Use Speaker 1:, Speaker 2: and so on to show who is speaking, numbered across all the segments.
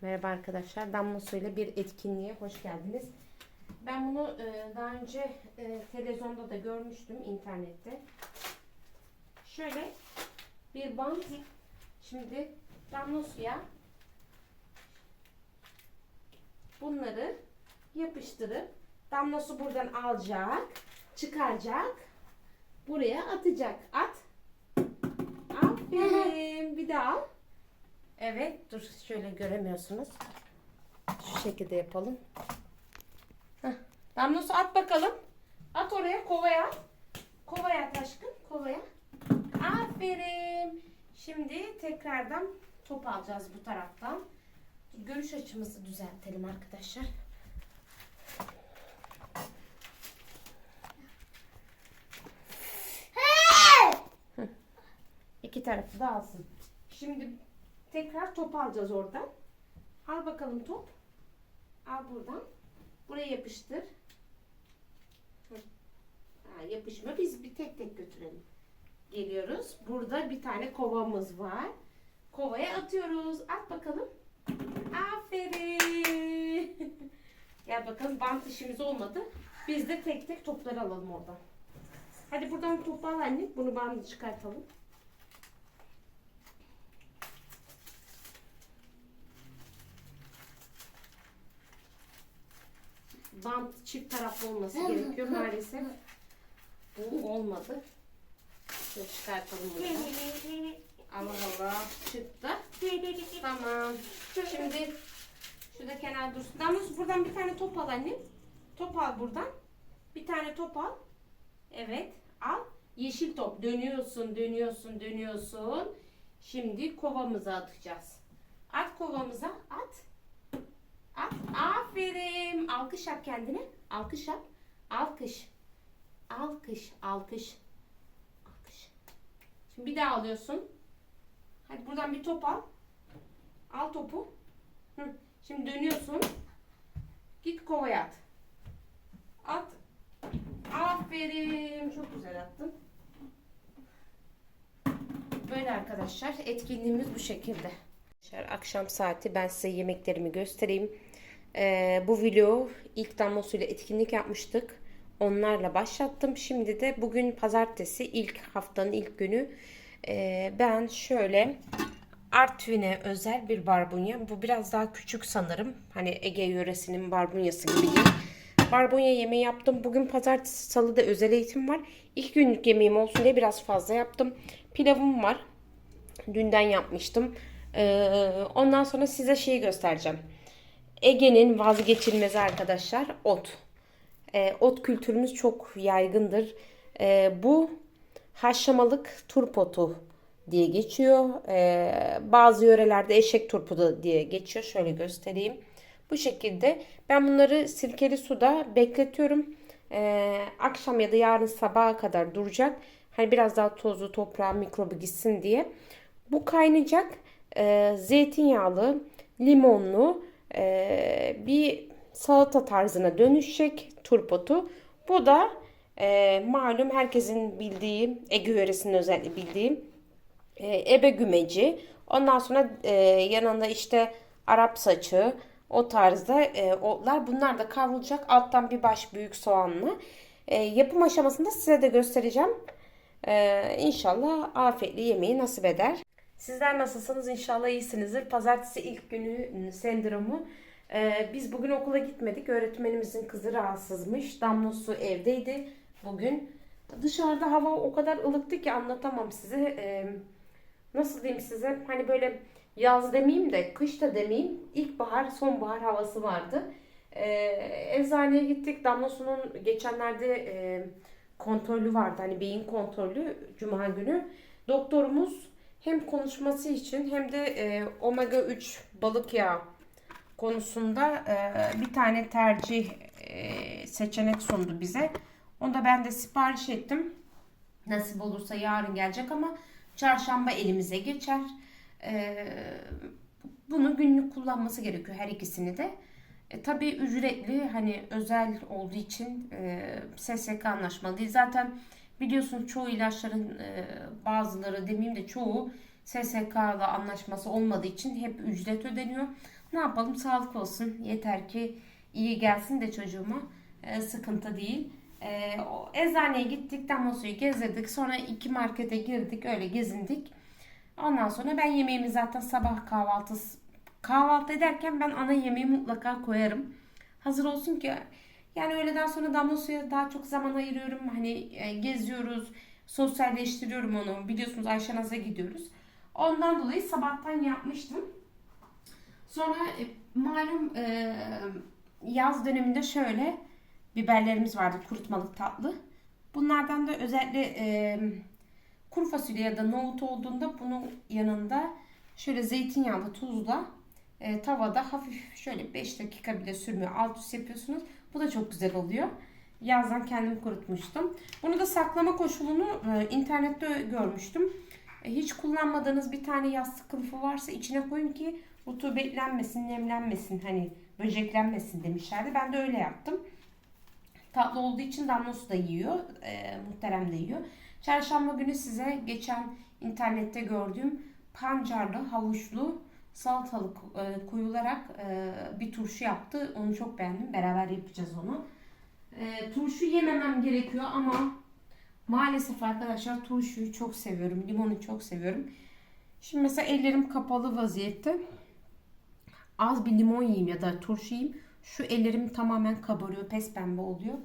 Speaker 1: Merhaba arkadaşlar. Damla Su ile bir etkinliğe hoş geldiniz. Ben bunu e, daha önce e, televizyonda da görmüştüm internette. Şöyle bir bant. Şimdi damla suya bunları yapıştırıp damla su buradan alacak, çıkaracak, buraya atacak. At. Aferin. Bir daha al. Evet, dur şöyle göremiyorsunuz. Şu şekilde yapalım. Heh. Damla su at bakalım. At oraya, kovaya. Kovaya at aşkım, kovaya. Aferin. Şimdi tekrardan top alacağız bu taraftan. Görüş açımızı düzeltelim arkadaşlar. İki tarafı da alsın. Şimdi tekrar top alacağız oradan. Al bakalım top. Al buradan. Buraya yapıştır. Ha, yapışma. Biz bir tek tek götürelim. Geliyoruz. Burada bir tane kovamız var. Kovaya atıyoruz. At bakalım. Aferin. Gel bakalım bant işimiz olmadı. Biz de tek tek topları alalım oradan. Hadi buradan topu al anne. Bunu bandı çıkartalım. Bant çift taraflı olması gerekiyor maalesef. Bu olmadı. Şöyle çıkartalım bunu. da. Allah Allah çıktı. Tamam. Şimdi şurada kenar dursun. Damla buradan bir tane top al annem. Top al buradan. Bir tane top al. Evet al. Yeşil top. Dönüyorsun, dönüyorsun, dönüyorsun. Şimdi kovamıza atacağız. At kovamıza. At. Aferin. Alkış yap kendine. Alkış yap. Alkış. Alkış. Alkış. Alkış. Şimdi bir daha alıyorsun. Hadi buradan bir top al. Al topu. Hı. Şimdi dönüyorsun. Git kovaya at. At. Aferin. Çok güzel attın. Böyle arkadaşlar etkinliğimiz bu şekilde. Arkadaşlar, Akşam saati ben size yemeklerimi göstereyim. Ee, bu video ilk damla suyla etkinlik yapmıştık. Onlarla başlattım. Şimdi de bugün pazartesi ilk haftanın ilk günü. Ee, ben şöyle Artvin'e özel bir barbunya. Bu biraz daha küçük sanırım. Hani Ege yöresinin barbunyası gibi değil. Barbunya yemeği yaptım. Bugün pazartesi salıda özel eğitim var. İlk günlük yemeğim olsun diye biraz fazla yaptım. Pilavım var. Dünden yapmıştım. Ee, ondan sonra size şeyi göstereceğim. Ege'nin vazgeçilmezi arkadaşlar ot. Ee, ot kültürümüz çok yaygındır. Ee, bu haşlamalık turp otu diye geçiyor. Ee, bazı yörelerde eşek turpu diye geçiyor. Şöyle göstereyim. Bu şekilde ben bunları sirkeli suda bekletiyorum. Ee, akşam ya da yarın sabaha kadar duracak. Hani biraz daha tozlu toprağa mikrobu gitsin diye. Bu kaynayacak. Ee, zeytinyağlı, limonlu e, bir salata tarzına dönüşecek turpotu. Bu da e, malum herkesin bildiği, Ege yöresinin özellikle bildiği e, ebe gümeci. Ondan sonra e, yanında işte Arap saçı, o tarzda e, otlar. Bunlar da kavrulacak. Alttan bir baş büyük soğanlı. E, yapım aşamasında size de göstereceğim. E, inşallah afiyetli yemeği nasip eder. Sizler nasılsınız? İnşallah iyisinizdir. Pazartesi ilk günü sendromu. Ee, biz bugün okula gitmedik. Öğretmenimizin kızı rahatsızmış. Damla su evdeydi bugün. Dışarıda hava o kadar ılıktı ki anlatamam size. Ee, nasıl diyeyim size? Hani böyle yaz demeyeyim de kış da demeyeyim. İlkbahar, sonbahar havası vardı. Ee, eczaneye gittik. Damla su'nun geçenlerde e, kontrolü vardı. Hani beyin kontrolü Cuma günü. Doktorumuz hem konuşması için hem de e, omega 3 balık yağı konusunda e, bir tane tercih e, seçenek sundu bize. Onu da ben de sipariş ettim. Nasip olursa yarın gelecek ama çarşamba elimize geçer. E, bunu günlük kullanması gerekiyor her ikisini de. E, tabii ücretli hani özel olduğu için e, SSK anlaşmalı değil. Zaten biliyorsun çoğu ilaçların e, bazıları demeyeyim de çoğu SSK'la anlaşması olmadığı için hep ücret ödeniyor. Ne yapalım sağlık olsun. Yeter ki iyi gelsin de çocuğuma. Ee, sıkıntı değil. O eczaneye gittik, Damosu'yu gezdirdik. Sonra iki markete girdik, öyle gezindik. Ondan sonra ben yemeğimi zaten sabah kahvaltısı kahvaltı ederken ben ana yemeği mutlaka koyarım. Hazır olsun ki yani öğleden sonra damla suya daha çok zaman ayırıyorum. Hani e, geziyoruz, sosyalleştiriyorum onu. Biliyorsunuz Ayşenaz'a gidiyoruz. Ondan dolayı sabahtan yapmıştım. Sonra e, malum e, yaz döneminde şöyle biberlerimiz vardı kurutmalık tatlı. Bunlardan da özellikle kuru fasulye ya da nohut olduğunda bunun yanında şöyle zeytinyağlı tuzla e, tavada hafif şöyle 5 dakika bile sürmüyor. Alt üst yapıyorsunuz. Bu da çok güzel oluyor. Yazdan kendim kurutmuştum. Bunu da saklama koşulunu e, internette görmüştüm. E, hiç kullanmadığınız bir tane yastık kılıfı varsa içine koyun ki rutubetlenmesin, nemlenmesin, hani böceklenmesin demişlerdi. Ben de öyle yaptım. Tatlı olduğu için damlosu da yiyor. E, muhterem de yiyor. Çarşamba günü size geçen internette gördüğüm pancarlı, havuçlu, salatalık e, koyularak e, bir turşu yaptı. Onu çok beğendim. Beraber yapacağız onu. E, turşu yememem gerekiyor ama maalesef arkadaşlar turşuyu çok seviyorum. Limonu çok seviyorum. Şimdi mesela ellerim kapalı vaziyette. Az bir limon yiyeyim ya da turşu yiyeyim. Şu ellerim tamamen kabarıyor. Pes pembe oluyor.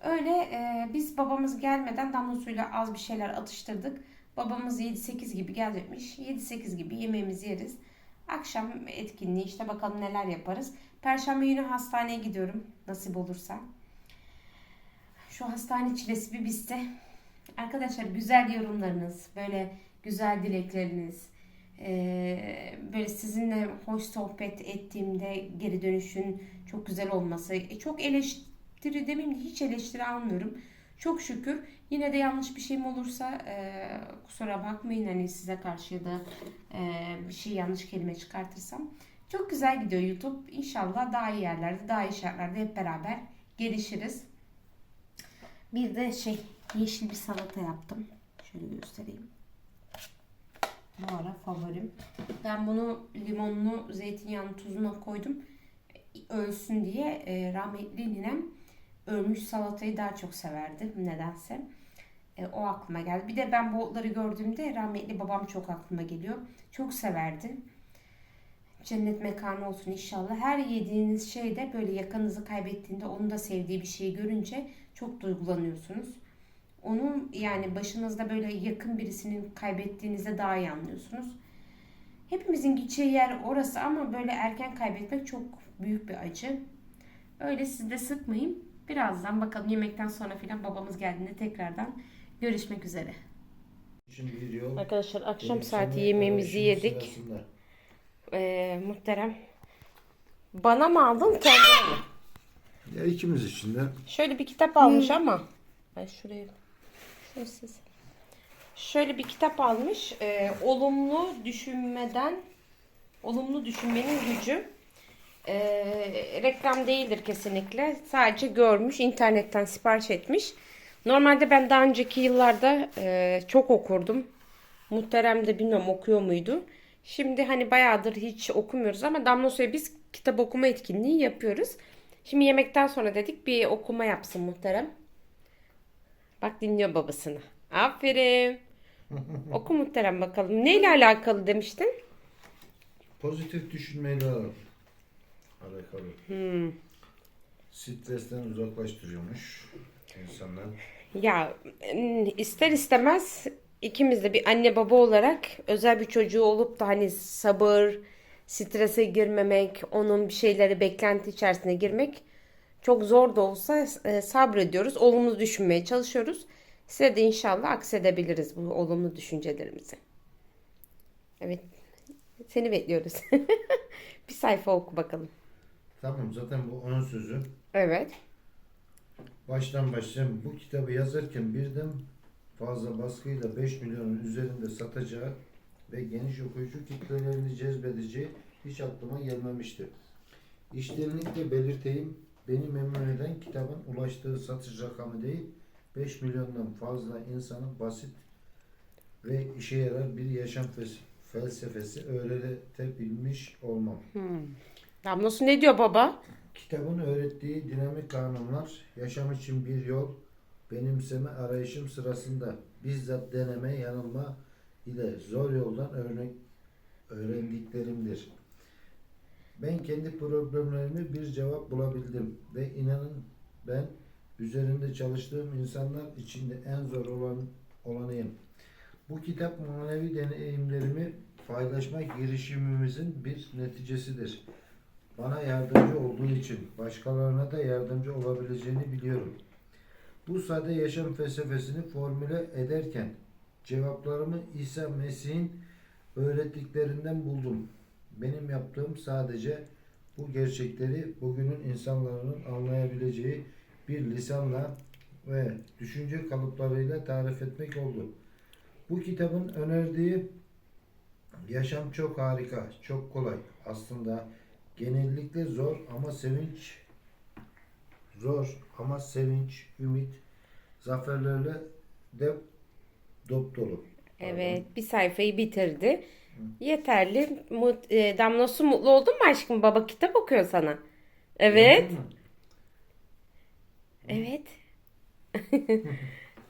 Speaker 1: Öyle e, biz babamız gelmeden damla suyla az bir şeyler atıştırdık. Babamız 7-8 gibi gelecekmiş. 7-8 gibi yemeğimizi yeriz. Akşam etkinliği işte bakalım neler yaparız. Perşembe günü hastaneye gidiyorum nasip olursa. Şu hastane çilesi bir bitse. Arkadaşlar güzel yorumlarınız, böyle güzel dilekleriniz, eee, böyle sizinle hoş sohbet ettiğimde geri dönüşün çok güzel olması. E, çok eleştiri demeyeyim de hiç eleştiri almıyorum. Çok şükür. Yine de yanlış bir şeyim olursa eee, kusura bakmayın hani size karşı ya da eee, bir şey yanlış kelime çıkartırsam. Çok güzel gidiyor YouTube. İnşallah daha iyi yerlerde, daha iyi şartlarda hep beraber gelişiriz. Bir de şey yeşil bir salata yaptım. Şöyle göstereyim. Bu ara favorim. Ben bunu limonlu, zeytinyağlı tuzuna koydum. Ölsün diye e, rahmetli ninem ölmüş salatayı daha çok severdi nedense. E, o aklıma geldi. Bir de ben bu otları gördüğümde rahmetli babam çok aklıma geliyor. Çok severdi. Cennet mekanı olsun inşallah. Her yediğiniz şeyde böyle yakınınızı kaybettiğinde onun da sevdiği bir şeyi görünce çok duygulanıyorsunuz. Onun yani başınızda böyle yakın birisinin kaybettiğinizde daha iyi anlıyorsunuz. Hepimizin gideceği yer orası ama böyle erken kaybetmek çok büyük bir acı. Öyle siz de sıkmayın. Birazdan bakalım yemekten sonra filan babamız geldiğinde tekrardan görüşmek üzere.
Speaker 2: Şimdi.
Speaker 1: Arkadaşlar akşam saati
Speaker 2: sana
Speaker 1: yemeğimizi yedik.
Speaker 2: sırasında.
Speaker 1: Ee, muhterem. Bana mı aldın kendine mi?
Speaker 2: Ya ikimiz için de.
Speaker 1: Şöyle bir kitap almış ama. Ay şuraya. Şurası. Şöyle bir kitap almış. Ee, olumlu düşünmeden olumlu düşünmenin gücü. Ee, reklam değildir kesinlikle. Sadece görmüş, internetten sipariş etmiş. Normalde ben daha önceki yıllarda e, çok okurdum. Muhterem de bilmiyorum okuyor muydu. Şimdi hani bayağıdır hiç okumuyoruz ama Damla Su'ya biz kitap okuma etkinliği yapıyoruz. Şimdi yemekten sonra dedik bir okuma yapsın muhterem. Bak dinliyor babasını. Aferin. Oku muhterem bakalım. Neyle alakalı demiştin?
Speaker 2: Pozitif düşünmeyle alakalı.
Speaker 1: Hmm.
Speaker 2: Stresten uzaklaştırıyormuş insanlar.
Speaker 1: Ya ister istemez ikimiz de bir anne baba olarak özel bir çocuğu olup da hani sabır, strese girmemek, onun bir şeyleri beklenti içerisine girmek çok zor da olsa e, sabrediyoruz. Olumlu düşünmeye çalışıyoruz. Size de inşallah aksedebiliriz bu olumlu düşüncelerimizi. Evet. Seni bekliyoruz. bir sayfa oku bakalım.
Speaker 2: Tamam zaten bu onun sözü.
Speaker 1: Evet.
Speaker 2: Baştan başlayayım. Bu kitabı yazarken birden fazla baskıyla 5 milyonun üzerinde satacağı ve geniş okuyucu kitlelerini cezbedeceği hiç aklıma gelmemişti. İştenlikle belirteyim, beni memnun eden kitabın ulaştığı satış rakamı değil, 5 milyondan fazla insanın basit ve işe yarar bir yaşam fes- felsefesi öğretebilmiş olmam.
Speaker 1: Damlosu ne diyor baba?
Speaker 2: Kitabın öğrettiği dinamik kanunlar yaşam için bir yol benimseme arayışım sırasında bizzat deneme yanılma ile zor yoldan örnek öğrendiklerimdir. Ben kendi problemlerime bir cevap bulabildim ve inanın ben üzerinde çalıştığım insanlar içinde en zor olan olanıyım. Bu kitap manevi deneyimlerimi paylaşma girişimimizin bir neticesidir. Bana yardımcı olduğu için başkalarına da yardımcı olabileceğini biliyorum. Bu sade yaşam felsefesini formüle ederken cevaplarımı İsa Mesih'in öğrettiklerinden buldum. Benim yaptığım sadece bu gerçekleri bugünün insanların anlayabileceği bir lisanla ve düşünce kalıplarıyla tarif etmek oldu. Bu kitabın önerdiği yaşam çok harika, çok kolay. Aslında genellikle zor ama sevinç zor ama sevinç, ümit, zaferlerle de dop dolu.
Speaker 1: Evet bir sayfayı bitirdi. Yeterli. Mut, e, Damlosu mutlu oldun mu aşkım? Baba kitap okuyor sana. Evet. Evet.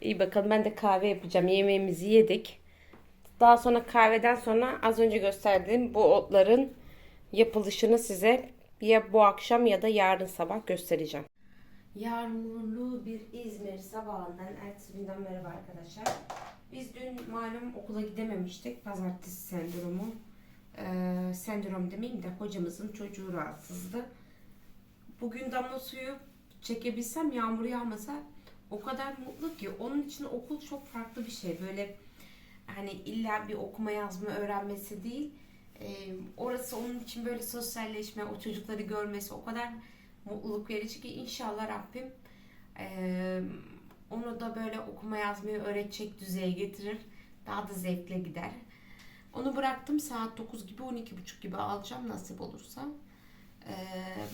Speaker 1: İyi bakalım ben de kahve yapacağım. Yemeğimizi yedik. Daha sonra kahveden sonra az önce gösterdiğim bu otların yapılışını size ya bu akşam ya da yarın sabah göstereceğim. Yağmurlu bir İzmir sabahından ertesi günden merhaba arkadaşlar. Biz dün malum okula gidememiştik. Pazartesi sendromu. Ee, sendrom demeyeyim de hocamızın çocuğu rahatsızdı. Bugün damla suyu çekebilsem yağmur yağmasa o kadar mutlu ki onun için okul çok farklı bir şey. Böyle hani illa bir okuma yazma öğrenmesi değil. Ee, orası onun için böyle sosyalleşme, o çocukları görmesi o kadar mutluluk verici ki inşallah Rabbim eee, onu da böyle okuma yazmayı öğretecek düzeye getirir. Daha da zevkle gider. Onu bıraktım saat 9 gibi 12.30 gibi alacağım nasip olursa. Eee,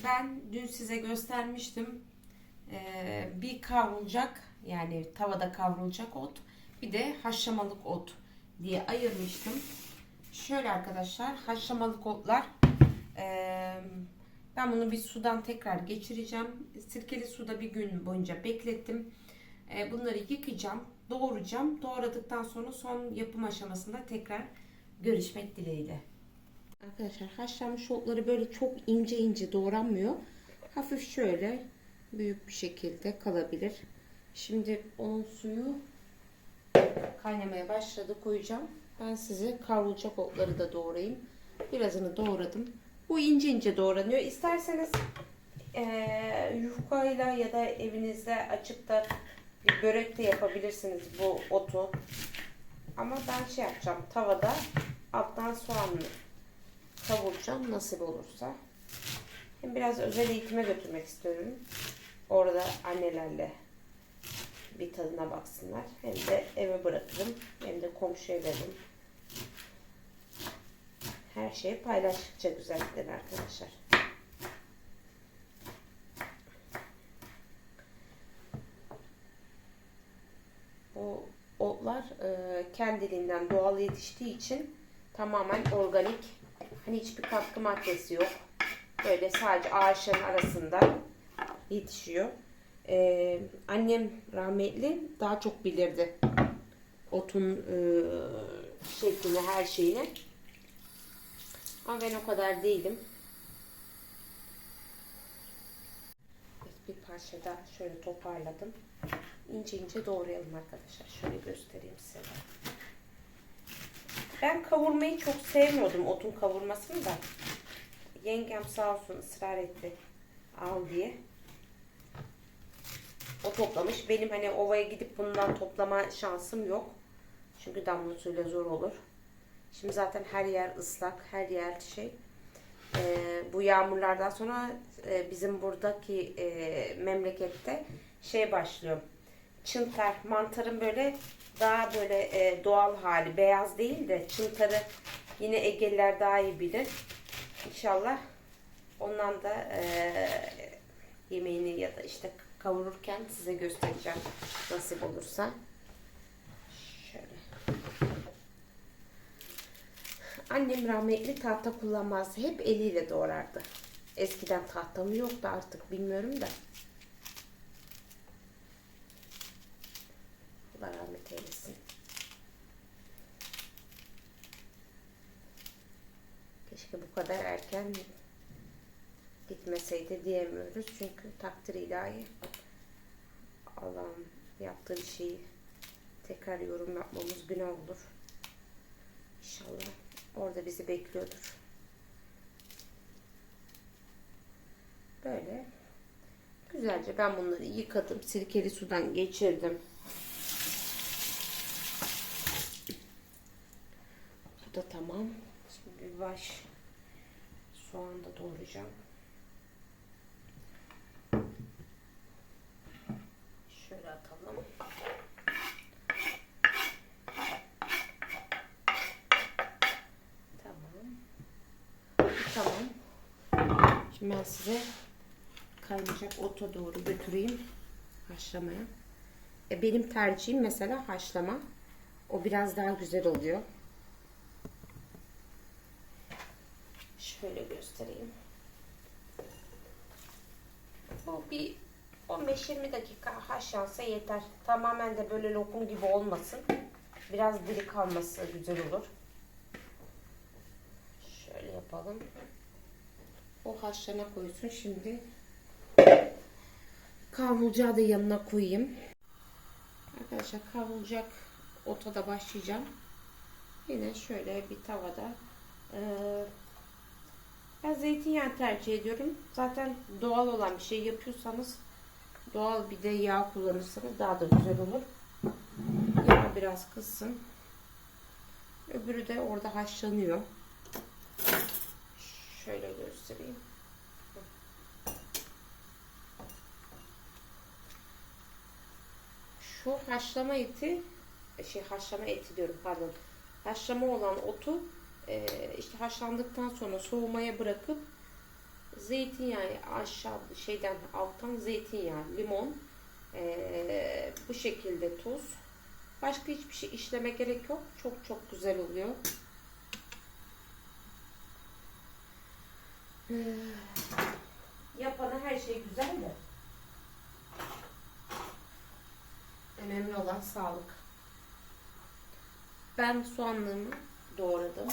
Speaker 1: ben dün size göstermiştim. Eee, bir kavrulacak yani tavada kavrulacak ot bir de haşlamalık ot diye ayırmıştım. Şöyle arkadaşlar haşlamalık otlar eee, ben bunu bir sudan tekrar geçireceğim. Sirkeli suda bir gün boyunca beklettim. Eee, bunları yıkayacağım, doğrayacağım. Doğradıktan sonra son yapım aşamasında tekrar görüşmek dileğiyle. Arkadaşlar haşlanmış otları böyle çok ince ince doğranmıyor. Hafif şöyle büyük bir şekilde kalabilir. Şimdi onun suyu kaynamaya başladı koyacağım. Ben size kavrulacak otları da doğrayayım. Birazını doğradım. Bu ince ince doğranıyor. İsterseniz eee yufkayla ya da evinizde açıp da bir börek de yapabilirsiniz bu otu. Ama ben şey yapacağım tavada alttan soğanlı kavuracağım nasip olursa. Hem biraz özel eğitime götürmek istiyorum. Orada annelerle bir tadına baksınlar. Hem de eve bırakırım. Hem de komşuya veririm. Her şeyi paylaştıkça güzellikler arkadaşlar. Bu otlar e, kendiliğinden doğal yetiştiği için tamamen organik. Hani hiçbir katkı maddesi yok. Böyle sadece ağaçların arasında yetişiyor. Ee, annem rahmetli daha çok bilirdi. Otun e, şeklini, her şeyini. Ama ben o kadar değilim. Bir parça da şöyle toparladım. İnce ince doğrayalım arkadaşlar. Şöyle göstereyim size. Ben kavurmayı çok sevmiyordum otun kavurmasını da. Yengem sağ olsun ısrar etti. Al diye. O toplamış. Benim hani ovaya gidip bundan toplama şansım yok. Çünkü damla suyla zor olur. Şimdi zaten her yer ıslak, her yer şey. Ee, bu yağmurlardan sonra e, bizim buradaki e, memlekette şey başlıyor. Çıntar, mantarın böyle daha böyle e, doğal hali, beyaz değil de çıntarı yine Egeliler daha iyi bilir. İnşallah ondan da e, yemeğini ya da işte kavururken size göstereceğim nasip olursa. Şöyle. Annem rahmetli tahta kullanmazdı. Hep eliyle doğrardı. Eskiden tahta mı yoktu artık bilmiyorum da. Allah rahmet eylesin. Keşke bu kadar erken gitmeseydi diyemiyoruz. Çünkü takdir ilahi. Allah'ım yaptığı şeyi tekrar yorum yapmamız günah olur. Orada bizi bekliyordur. Böyle güzelce ben bunları yıkadım. Sirkeli sudan geçirdim. Bu da tamam. Şimdi bir baş soğan da doğrayacağım. Şöyle atalım. Tamam. Tamam. Şimdi ben size kaynayacak ota doğru götüreyim haşlamaya. E benim tercihim mesela haşlama. O biraz daha güzel oluyor. Şöyle göstereyim. Bu bir 15-20 dakika haşlansa yeter. Tamamen de böyle lokum gibi olmasın. Biraz diri kalması güzel olur. Şöyle yapalım. O haşlana koysun. Şimdi kavrulacağı da yanına koyayım. Arkadaşlar kavrulacak ota da başlayacağım. Yine şöyle bir tavada eee ben zeytinyağı tercih ediyorum. Zaten doğal olan bir şey yapıyorsanız doğal bir de yağ kullanırsanız daha da güzel olur. Yağ biraz kızsın. Öbürü de orada haşlanıyor. Şöyle göstereyim. Şu haşlama eti şey haşlama eti diyorum pardon. Haşlama olan otu e, işte haşlandıktan sonra soğumaya bırakıp zeytinyağı aşağı şeyden alttan zeytinyağı, limon e, bu şekilde tuz. Başka hiçbir şey işleme gerek yok. Çok çok güzel oluyor. Yapana her şey güzel de. Önemli olan sağlık. Ben soğanlarımı doğradım.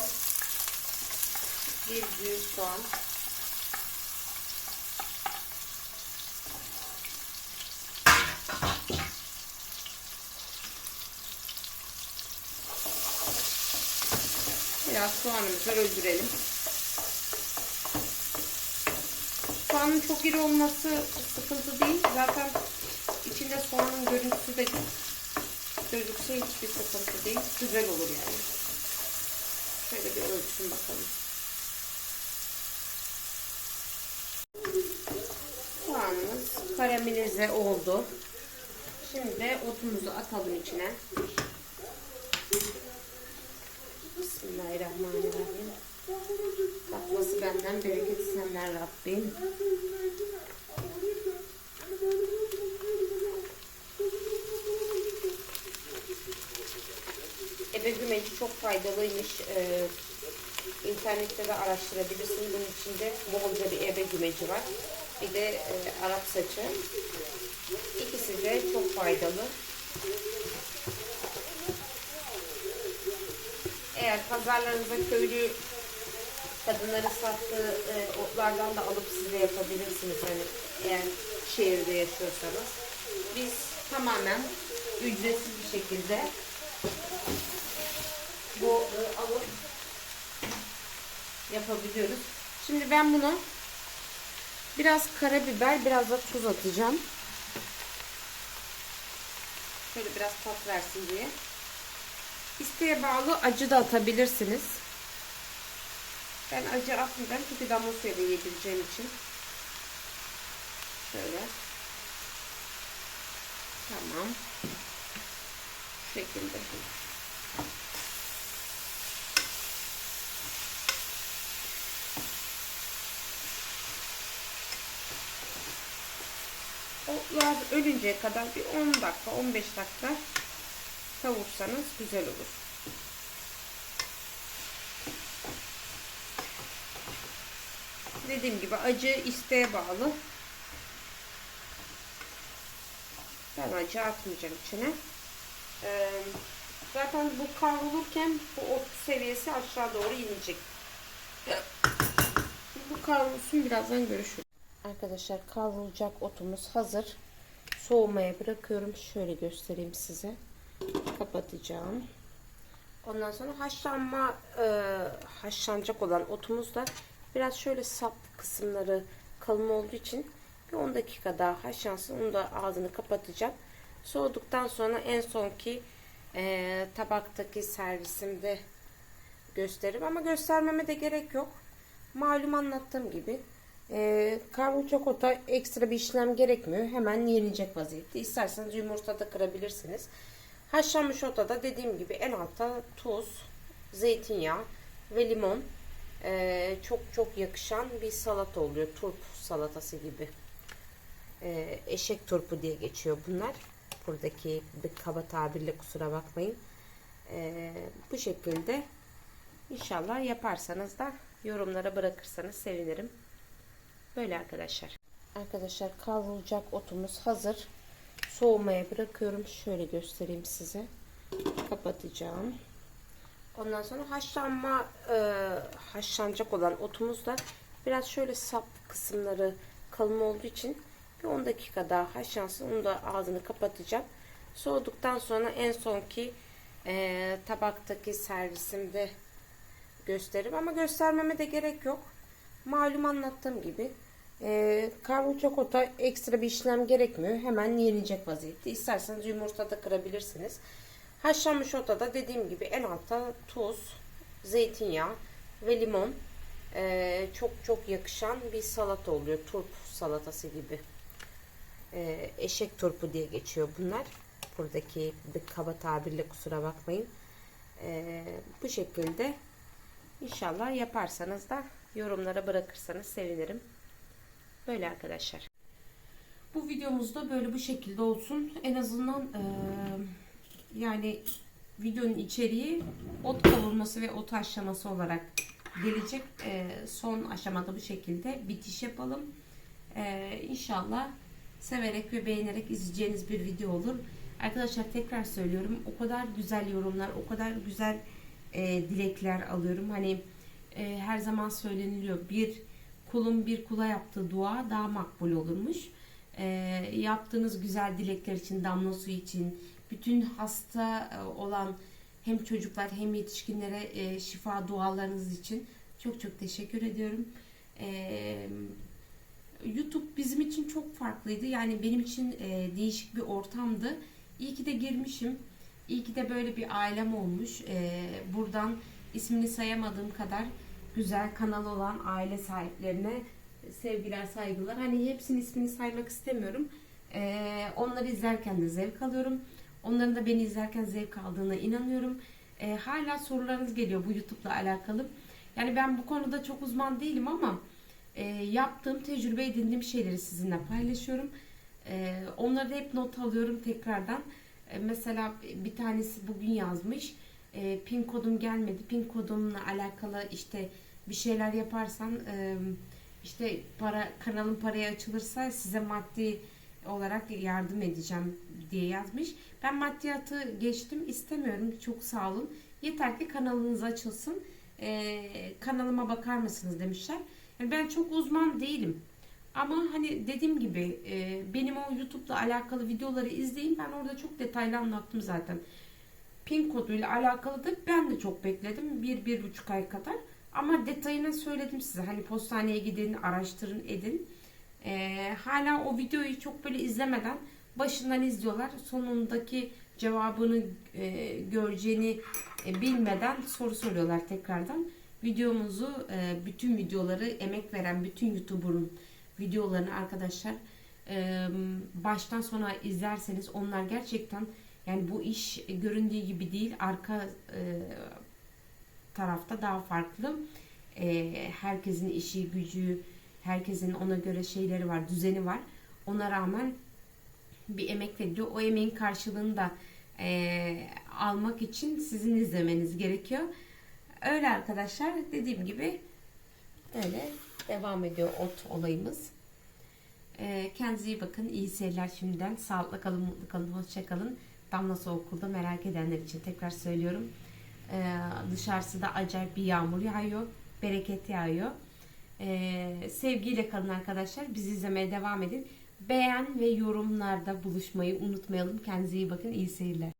Speaker 1: Bir büyük soğan. Biraz soğanımızı öldürelim. Soğanın çok iri olması sıkıntı değil. Zaten içinde soğanın görüntüsü de gözükse hiçbir sıkıntı değil. Güzel olur yani. Şöyle bir ölçün bakalım. Soğanımız karamelize oldu. Şimdi de otumuzu atalım içine. Bismillahirrahmanirrahim. Tatması benden, bereketi senden Rabbim. Ebe gümeci çok faydalıymış. Ee, internette de araştırabilirsin. Bunun içinde bolca bir ebe gümeci var. Bir de e, Arap saçı. İkisi de çok faydalı. Eğer pazarlarınızda köylü kadınların sattığı e, otlardan da alıp siz de yapabilirsiniz. Hani eğer şehirde yaşıyorsanız. Biz tamamen ücretsiz bir şekilde bu e, alıp yapabiliyoruz. Şimdi ben bunu biraz karabiber, biraz da tuz atacağım. Şöyle biraz tat versin diye. İsteğe bağlı acı da atabilirsiniz. Ben acı atmayacağım çünkü damla suyla yedireceğim için. Şöyle. Tamam. Şu şekilde. Otlar ölünceye kadar bir 10 dakika 15 dakika kavursanız güzel olur. Dediğim gibi acı isteğe bağlı. Ben acı atmayacağım içine. Ee, zaten bu kavrulurken bu ot seviyesi aşağı doğru inecek. Bu kavrulsun birazdan görüşürüz. Arkadaşlar kavrulacak otumuz hazır. Soğumaya bırakıyorum. Şöyle göstereyim size. Kapatacağım. Ondan sonra haşlanma e, haşlanacak olan otumuz da biraz şöyle sap kısımları kalın olduğu için bir 10 dakika daha haşlansın. Onu da ağzını kapatacağım. Soğuduktan sonra en sonki e, tabaktaki servisimde gösteririm. Ama göstermeme de gerek yok. Malum anlattığım gibi e, kavrulacak ota ekstra bir işlem gerekmiyor. Hemen yenecek vaziyette. İsterseniz yumurta da kırabilirsiniz. Haşlanmış ota da dediğim gibi en altta tuz, zeytinyağı ve limon e, çok çok yakışan bir salata oluyor. Turp salatası gibi. E, eşek turpu diye geçiyor bunlar. Buradaki bir kaba tabirle kusura bakmayın. E, bu şekilde inşallah yaparsanız da yorumlara bırakırsanız sevinirim. Böyle arkadaşlar. Arkadaşlar kavrulacak otumuz hazır. Soğumaya bırakıyorum. Şöyle göstereyim size. Kapatacağım. Ondan sonra haşlanma e, haşlanacak olan otumuz da biraz şöyle sap kısımları kalın olduğu için bir 10 dakika daha haşlansın. Onu da ağzını kapatacağım. Soğuduktan sonra en sonki e, tabaktaki servisimde gösteririm. Ama göstermeme de gerek yok. Malum anlattığım gibi e, kavrulacak ota ekstra bir işlem gerekmiyor. Hemen yenecek vaziyette. İsterseniz yumurta da kırabilirsiniz. Haşlanmış ota da dediğim gibi en altta tuz, zeytinyağı ve limon e, çok çok yakışan bir salata oluyor. Turp salatası gibi. E, eşek turpu diye geçiyor bunlar. Buradaki bir kaba tabirle kusura bakmayın. E, bu şekilde inşallah yaparsanız da yorumlara bırakırsanız sevinirim. Böyle arkadaşlar. Bu videomuzda böyle bu şekilde olsun. En azından e, yani videonun içeriği ot kavurması ve ot haşlaması olarak gelecek. E, son aşamada bu şekilde bitiş yapalım. E, inşallah severek ve beğenerek izleyeceğiniz bir video olur. Arkadaşlar tekrar söylüyorum. O kadar güzel yorumlar, o kadar güzel e, dilekler alıyorum. Hani e, her zaman söyleniliyor. Bir kulun bir kula yaptığı dua daha makbul olurmuş. E, yaptığınız güzel dilekler için, damla suyu için, bütün hasta e, olan hem çocuklar hem yetişkinlere e, şifa dualarınız için çok çok teşekkür ediyorum. E, YouTube bizim için çok farklıydı. Yani benim için değişik bir ortamdı. İyi ki de girmişim. İyi ki de böyle bir ailem olmuş. Buradan ismini sayamadığım kadar güzel kanal olan aile sahiplerine sevgiler, saygılar. Hani hepsinin ismini saymak istemiyorum. Onları izlerken de zevk alıyorum. Onların da beni izlerken zevk aldığına inanıyorum. E, hala sorularınız geliyor bu YouTube'la alakalı. Yani ben bu konuda çok uzman değilim ama e, yaptığım, tecrübe edindiğim şeyleri sizinle paylaşıyorum. E, onları da hep not alıyorum tekrardan. E, mesela bir tanesi bugün yazmış. E, pin kodum gelmedi. Pin kodumla alakalı işte bir şeyler yaparsan e, işte para kanalın paraya açılırsa size maddi olarak yardım edeceğim diye yazmış. Ben maddiyatı geçtim istemiyorum. Çok sağ olun. Yeter ki kanalınız açılsın. E, kanalıma bakar mısınız demişler. Yani ben çok uzman değilim. Ama hani dediğim gibi e, benim o YouTube'la alakalı videoları izleyin. Ben orada çok detaylı anlattım zaten. Pin koduyla alakalı da ben de çok bekledim. Bir, bir buçuk ay kadar. Ama detayını söyledim size. Hani postaneye gidin, araştırın, edin. E, hala o videoyu çok böyle izlemeden başından izliyorlar. Sonundaki cevabını e, göreceğini e, bilmeden soru soruyorlar tekrardan. Videomuzu, e, bütün videoları emek veren bütün YouTuber'ın videolarını arkadaşlar e, baştan sona izlerseniz onlar gerçekten yani bu iş göründüğü gibi değil. Arka e, tarafta daha farklı. E, herkesin işi, gücü, herkesin ona göre şeyleri var, düzeni var. Ona rağmen bir emek veriliyor. O emeğin karşılığını da e, almak için sizin izlemeniz gerekiyor. Öyle arkadaşlar dediğim gibi öyle Devam ediyor ot olayımız. Ee, kendinize iyi bakın. İyi seyirler şimdiden. Sağlıklı kalın, mutlu kalın, hoşça kalın. Damla Soğukul'da merak edenler için tekrar söylüyorum. Ee, dışarısı da acayip bir yağmur yağıyor. Bereket yağıyor. Ee, sevgiyle kalın arkadaşlar. Bizi izlemeye devam edin. Beğen ve yorumlarda buluşmayı unutmayalım. Kendinize iyi bakın. İyi seyirler.